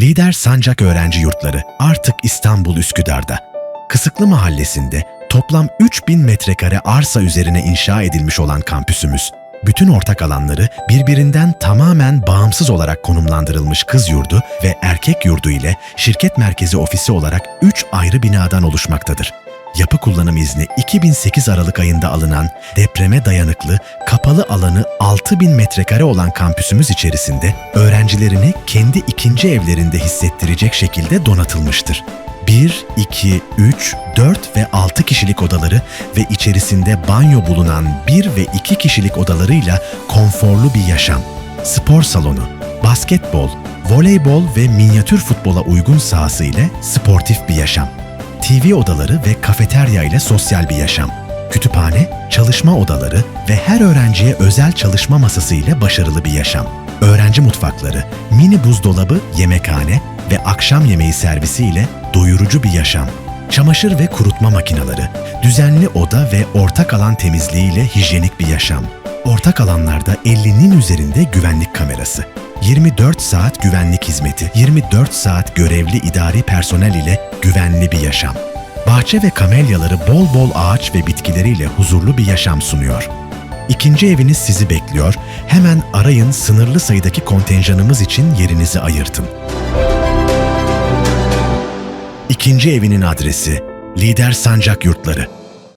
Lider Sancak Öğrenci Yurtları artık İstanbul Üsküdar'da. Kısıklı Mahallesi'nde toplam 3000 metrekare arsa üzerine inşa edilmiş olan kampüsümüz, bütün ortak alanları birbirinden tamamen bağımsız olarak konumlandırılmış kız yurdu ve erkek yurdu ile şirket merkezi ofisi olarak 3 ayrı binadan oluşmaktadır. Yapı kullanım izni 2008 Aralık ayında alınan depreme dayanıklı, kapalı alanı 6000 metrekare olan kampüsümüz içerisinde öğrencilerini kendi ikinci evlerinde hissettirecek şekilde donatılmıştır. 1, 2, 3, 4 ve 6 kişilik odaları ve içerisinde banyo bulunan 1 ve 2 kişilik odalarıyla konforlu bir yaşam. Spor salonu, basketbol, voleybol ve minyatür futbola uygun sahası ile sportif bir yaşam. TV odaları ve kafeterya ile sosyal bir yaşam. Kütüphane, çalışma odaları ve her öğrenciye özel çalışma masası ile başarılı bir yaşam. Öğrenci mutfakları, mini buzdolabı, yemekhane ve akşam yemeği servisi ile doyurucu bir yaşam. Çamaşır ve kurutma makineleri, düzenli oda ve ortak alan temizliği ile hijyenik bir yaşam. Ortak alanlarda 50'nin üzerinde güvenlik kamerası. 24 saat güvenlik hizmeti, 24 saat görevli idari personel ile güvenli bir yaşam. Bahçe ve kamelyaları bol bol ağaç ve bitkileriyle huzurlu bir yaşam sunuyor. İkinci eviniz sizi bekliyor. Hemen arayın sınırlı sayıdaki kontenjanımız için yerinizi ayırtın. İkinci evinin adresi Lider Sancak Yurtları.